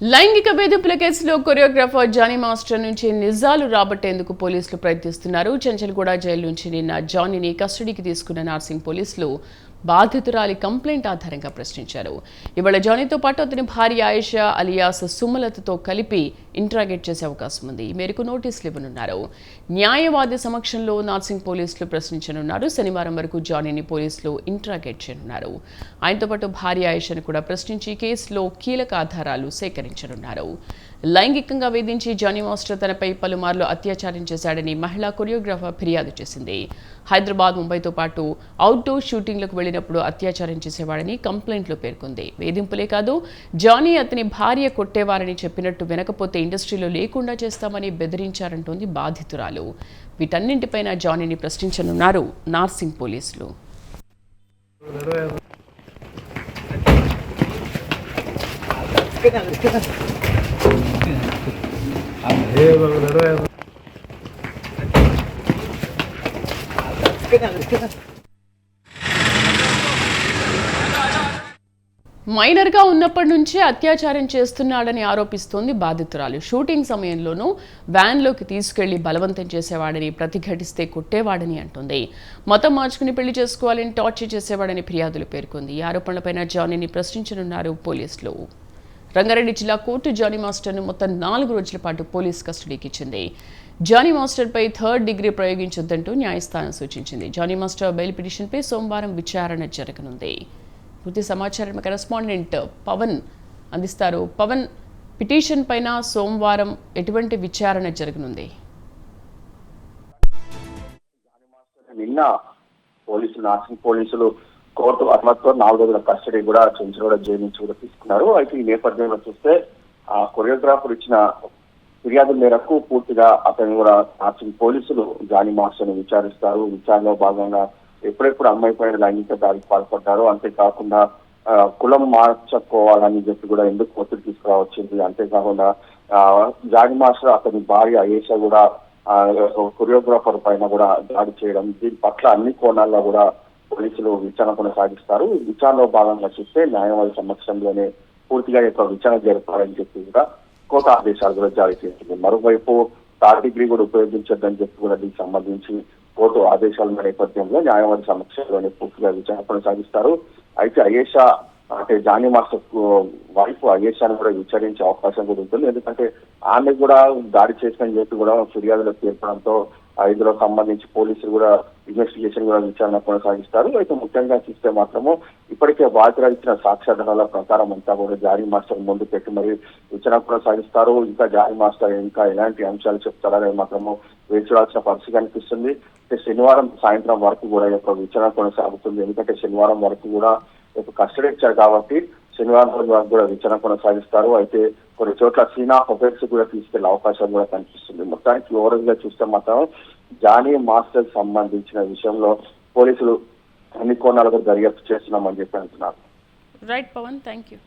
లైంగిక వేధింపుల కేసులో కొరియోగ్రాఫర్ జానీ మాస్టర్ నుంచి నిజాలు రాబట్టేందుకు పోలీసులు ప్రయత్నిస్తున్నారు. చెంచల్గూడ జైలు నుంచి నిన్న జానీని కస్టడీకి తీసుకున్న నార్సింగ్ పోలీసులు బాధితురాలి కంప్లైంట్ ఆధారంగా ప్రశ్నించారు. ఇవాళ జానీతో పాటు అతని భార్య ఆయిషా అలియాస్ సుమలతతో కలిపి ఇంట్రాగేట్ చేసే అవకాశం ఉంది. ఈ మేరకు నోటీసులు ఇవ్వనున్నారు. న్యాయవాది సమక్షంలో నార్సింగ్ పోలీసులు ప్రశ్నించనున్నారు. శనివారం వరకు జానీని పోలీసులు ఇంట్రాగేట్ చేయనున్నారు. ఆయనతో పాటు భార్య ఆయేషాను కూడా ప్రశ్నించి కేసులో కీలక ఆధారాలు సేకరించనున్నారు. లైంగికంగా వేధించి జానీ మాస్టర్ తనపై పలుమార్లు అత్యాచారం చేశాడని మహిళా కొరియోగ్రాఫర్ ఫిర్యాదు చేసింది. హైదరాబాద్ ముంబైతో పాటు అవుట్డోర్ షూటింగ్లకు వెళ్ళి వెళ్ళినప్పుడు అత్యాచారం చేసేవాడని కంప్లైంట్లో పేర్కొంది. వేధింపులే కాదు జానీ అతని భార్య కొట్టేవారని చెప్పినట్టు వినకపోతే ఇండస్ట్రీలో లేకుండా చేస్తామని బెదిరించారంటోంది బాధితురాలు. వీటన్నింటిపైన జానీని ప్రశ్నించనున్నారు నార్సింగ్ పోలీసులు. మైనర్గా ఉన్నప్పటి నుంచే అత్యాచారం చేస్తున్నాడని ఆరోపిస్తోంది బాధితురాలు. షూటింగ్ సమయంలోనూ వ్యాన్లోకి తీసుకెళ్ళి బలవంతం చేసేవాడని ప్రతిఘటిస్తే కొట్టేవాడని అంటుంది. మతం మార్చుకుని పెళ్ళి చేసుకోవాలని టార్చర్ చేసేవాడని ఫిర్యాదులు పేర్కొంది. ఈ ఆరోపణలపైన జానీని ప్రశ్నించనున్నారు పోలీసులు. రంగారెడ్డి జిల్లా కోర్టు జానీ మాస్టర్ను మొత్తం నాలుగు రోజుల పాటు పోలీస్ కస్టడీకి ఇచ్చింది. జానీ మాస్టర్పై థర్డ్ డిగ్రీ ప్రయోగించొద్దంటూ న్యాయస్థానం సూచించింది. జానీ మాస్టర్ బెయిల్ పిటిషన్పై సోమవారం విచారణ జరగనుంది. పూర్తి సమాచారం కరెస్పాండెంట్ పవన్ అందిస్తారు. పవన్ పిటిషన్ పైన సోమవారం ఎటువంటి విచారణ జరగనుంది? నిన్న పోలీసులు నాసిక్ పోలీసులు కోర్టు అనుమతితో నాలుగు రోజుల కస్టడీ కూడా చెంచుగూడ జైలు నుంచి కూడా తీసుకున్నారు. అయితే ఈ నేపథ్యంలో చూస్తే ఆ కొరియోగ్రాఫర్ ఇచ్చిన ఫిర్యాదు మేరకు పూర్తిగా అతను కూడా నాసిక్ పోలీసులు జానీ మాస్టర్ విచారిస్తారు. విచారణలో భాగంగా ఎప్పుడెప్పుడు అమ్మాయి పైన లైంగిక దాడికి పాల్పడ్డారో అంతేకాకుండా కులం మార్చుకోవాలని చెప్పి కూడా ఎందుకు ఒత్తిడి తీసుకురావచ్చింది? అంతేకాకుండా ఆ, జానీ మాస్టర్ అతని భార్య ఏష కూడా కొరియోగ్రాఫర్ పైన కూడా దాడి చేయడం దీని పట్ల అన్ని కోణాల్లో కూడా పోలీసులు విచారణ కొనసాగిస్తారు. విచారణలో భాగంగా చూస్తే న్యాయవాది సమక్షంలోనే పూర్తిగా యొక్క విచారణ జరపాలని చెప్పి కూడా కోర్టు ఆదేశాలు కూడా జారీ చేసింది. మరోవైపు థర్డ్ డిగ్రీ కూడా ఉపయోగించొద్దని చెప్పి కూడా దీనికి సంబంధించి కోర్టు ఆదేశాల నేపథ్యంలో న్యాయవాది సమక్షంలోనే పూర్తిగా విచారణ కొనసాగిస్తారు అయితే అయేషా అంటే జానీ మాస్టర్ వైఫ్ అయేషాను కూడా విచారించే అవకాశం కూడా ఉంటుంది. ఎందుకంటే ఆమె కూడా దాడి చేసిన చెప్పి కూడా ఫిర్యాదులో పేర్కొనడంతో ఇందులో సంబంధించి పోలీసులు కూడా ఇన్వెస్టిగేషన్ కూడా విచారణ కొనసాగిస్తారు. అయితే ముఖ్యంగా చూస్తే మాత్రము ఇప్పటికే బాధితులు ఇచ్చిన సాక్ష్యాధారాల ప్రకారం అంతా కూడా జారీ మాస్టర్ ముందు పెట్టి మరి విచారణ కొనసాగిస్తారు. ఇంకా జారీ మాస్టర్ ఇంకా ఎలాంటి అంశాలు చెప్తారనే మాత్రము వేచి చూడాల్సిన పరిస్థితి కనిపిస్తుంది. శనివారం సాయంత్రం వరకు కూడా యొక్క విచారణ కొనసాగుతుంది. ఎందుకంటే శనివారం వరకు కూడా యొక్క కస్టడీ ఇచ్చారు కాబట్టి శనివారం రోజు వరకు కూడా విచారణ కొనసాగిస్తారు. అయితే కొన్ని చోట్ల సీనా హోటల్స్ కూడా తీసుకెళ్ళే అవకాశం కూడా కనిపిస్తుంది. మొత్తానికి ఓవరాల్గా చూస్తే మాత్రం జానీ మాస్టర్ సంబంధించిన విషయంలో పోలీసులు అన్ని కోణాలకు దర్యాప్తు చేస్తున్నామని చెప్పి అంటున్నారు. Right Pawan thank you